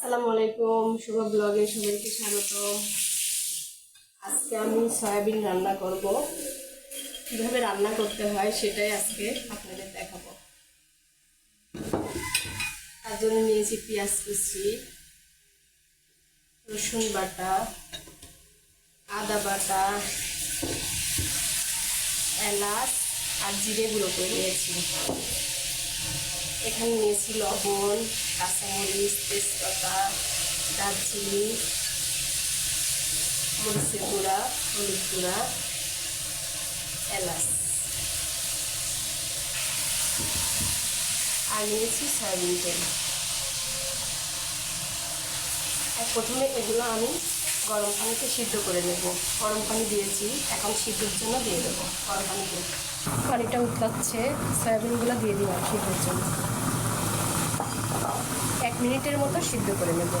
আসসালামু আলাইকুম শুভ ব্লগে সবাইকে স্বাগত। আজকে আমি সয়াবিন রান্না করব। কীভাবে রান্না করতে হয় সেটাই আজকে আপনাদের দেখাবো। তার জন্য নিয়েছি পেঁয়াজ কুচি, রসুন বাটা, আদা বাটা, এলাচ আর জিরে গুঁড়ো করে নিয়েছি। এখানে নিয়েছি লবণ, কাঁচামরিচ, তেজপাতা, দারচিনি, মরিচের গুঁড়া, হলুদ গুঁড়া, এলাচ। আর নিয়েছি সয়াবিন তেল। প্রথমে এগুলো আমি গরম পানিতে সিদ্ধ করে নেব। গরম পানি দিয়েছি, এখন সিদ্ধর জন্য দিয়ে দেবো গরম পানিতে। পানিটা উতলাচ্ছে, সয়াবিনগুলো দিয়ে দিলাম সিদ্ধর জন্য। এক মিনিটের মতো সিদ্ধ করে নেব।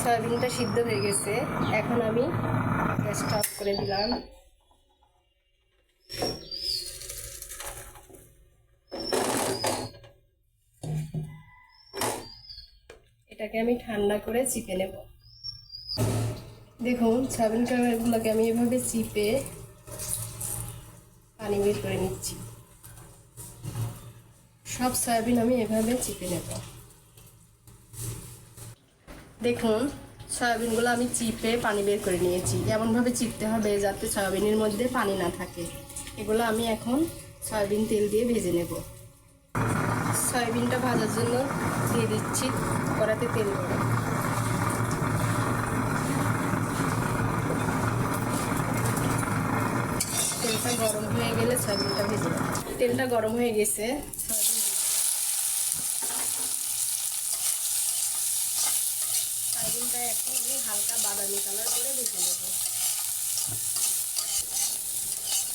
সয়াবিনটা সিদ্ধ হয়ে গেছে। এখন আমি গ্যাসটা অফ করে দিলাম। এটাকে আমি ঠান্ডা করে চিপে নেব। দেখুন সয়াবিন কাবারগুলোকে আমি এভাবে চিপে পানি বের করে নিচ্ছি। সব সয়াবিন আমি এভাবে চিপে নেব। দেখুন, সয়াবিনগুলো আমি চিপে পানি বের করে নিয়েছি। এমনভাবে চিপতে হবে, যাতে সয়াবিনের মধ্যে পানি না থাকে। এগুলো আমি এখন সয়াবিন তেল দিয়ে ভেজে নেব। সয়াবিনটা ভাজার জন্য দিয়ে দিচ্ছি কড়াতে তেল গরম। তেলটা গরম হয়ে গেলে সয়াবিনটা ভেজে তেলটা গরম হয়ে গেছে সয়াবিন সয়াবিনটা এখন আমি হালকা বাদামি কালার করে ভেজে নেব।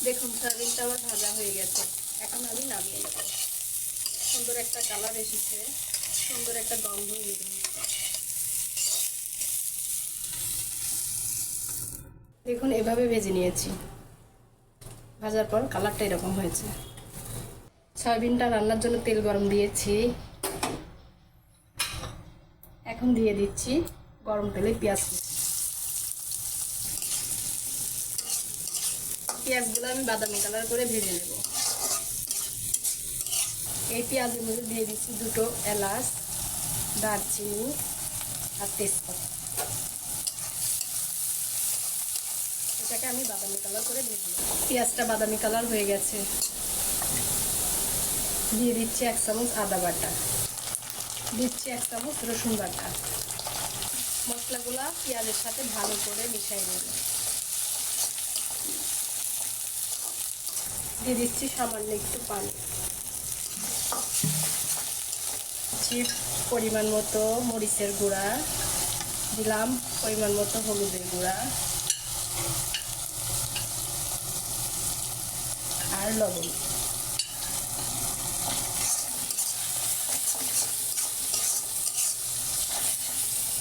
দেখুন, সয়াবিনটা আমার ভাজা হয়ে গেছে। এখন আমি নামিয়ে নেব। সুন্দর একটা কালার এসেছে। সুন্দর একটা গন্ধ দেখুন, এভাবে ভেজে নিয়েছি। ভাজার পর কালারটা এরকম হয়েছে। সয়াবিনটা রান্নার জন্য তেল গরম দিয়েছি। এখন দিয়ে দিচ্ছি গরম তেলে পেঁয়াজ। পেঁয়াজগুলো আমি বাদামি কালার করে ভেজে নেব। এই পেঁয়াজের মধ্যে দিয়ে দিচ্ছি দুটো এলাচ, দারচিনি আর তেজপাতা। এটাকে আমি বাদামি কালার করে ভেজে পেঁয়াজটা বাদামি কালার হয়ে গেছে। দিয়ে দিচ্ছি এক চামচ আদা বাটা। দিচ্ছি এক চামচ রসুন বাটা। মশলাগুলো পেঁয়াজের সাথে ভালো করে মিশাই নেব দিয়ে দিচ্ছি সামান্য একটু পানি। দিচ্ছি পরিমাণ মতো মরিচের গুঁড়া, দিলাম পরিমাণ মতো হলুদের গুঁড়া আর লবণ।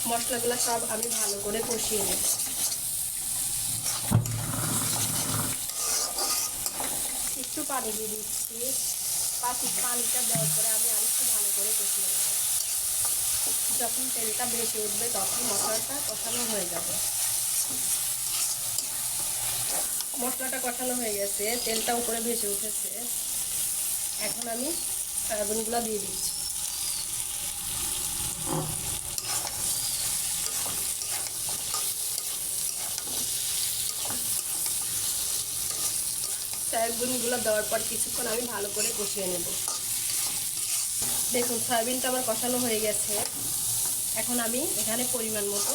মশলাগুলো সব আমি ভালো করে কষিয়ে নেব। একটু পানি দিয়ে দিচ্ছি। পানিটা দেওয়ার পরে আমি কষিয়ে নেব যখন তেলটা বেশি উঠবে তখন মশলাটা কষানো হয়ে যাবে। মশলাটা কষানো হয়ে গেছে, তেলটা উপরে ভেসে উঠেছে। এখন আমি সয়াবিনগুলো দিয়ে দিচ্ছি। সয়াবিনগুলো দেওয়ার পর কিছুক্ষণ আমি ভালো করে কষিয়ে নেব। দেখুন, সয়াবিনটা আমার কষানো হয়ে গেছে। এখন আমি এখানে পরিমাণ মতো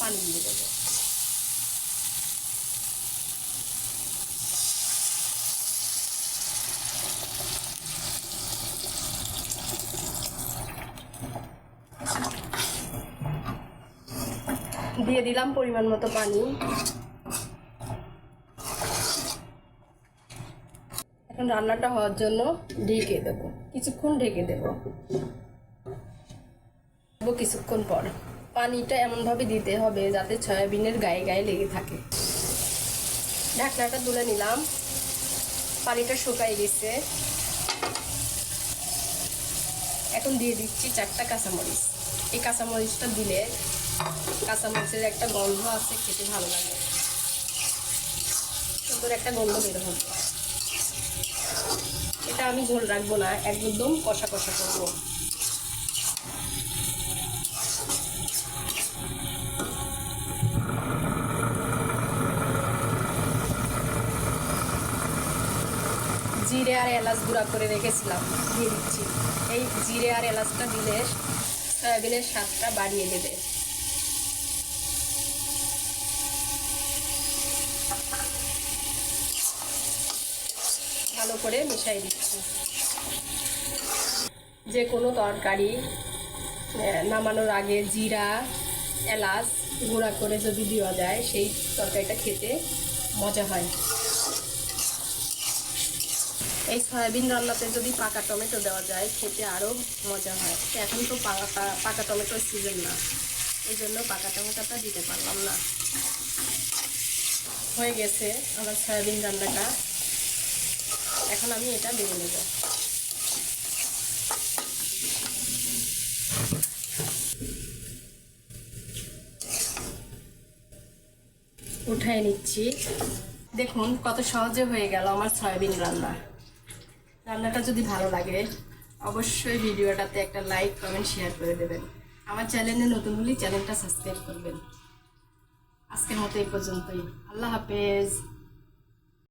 পানি দিয়ে দেবো। দিয়ে দিলাম পরিমাণ মতো পানি। এখন রান্নাটা হওয়ার জন্য ঢেকে দেবো। কিছুক্ষণ ঢেকে দেবো। কিছুক্ষণ পর। পানিটা এমনভাবে দিতে হবে যাতে সয়াবিনের গায়ে গায়ে লেগে থাকে। ঢাকনাটা তুলে নিলাম। পানিটা শুকাই গেছে। এখন দিয়ে দিচ্ছি চারটা কাঁচামরিচ। এই কাঁচামরিচটা দিলে কাঁচামরিচের একটা গন্ধ আছে, খেতে ভালো লাগে। সুন্দর একটা গন্ধ বের হবে। এটা আমি ঝোল রাখব না, একদম কষা কষা করব। জিরে আর এলাচ গুঁড়া করে রেখেছিলাম, দিয়ে দিচ্ছি। এই জিরে আর এলাচটা দিলে সয়াবিনের স্বাদটা বাড়িয়ে দেবে ভালো করে মিশাই দিচ্ছি। যে কোনো তরকারি নামানোর আগে জিরা, এলাচ গুঁড়া করে যদি দেওয়া যায়, সেই তরকারিটা খেতে মজা হয়। এই সয়াবিন রান্নাতে যদি পাকা টমেটো দেওয়া যায়, খেতে আরও মজা হয়। এখন তো পাকা পাকা টমেটোর সিজন না। এই জন্য পাকা টমেটোটা দিতে পারলাম না। হয়ে গেছে আমার সয়াবিন রান্নাটা। এখন আমি এটা বেড়ে নেব। উঠায় নিচ্ছি। দেখুন কত সহজে হয়ে গেল আমার সয়াবিন রান্না। রান্নাটা যদি ভালো লাগে, অবশ্যই ভিডিওটাতে একটা লাইক কমেন্ট শেয়ার করে দেবেন। আমার চ্যানেলে নতুন হলে চ্যানেলটা সাবস্ক্রাইব করবেন। আজকের মতো এই পর্যন্তই। আল্লাহ হাফেজ।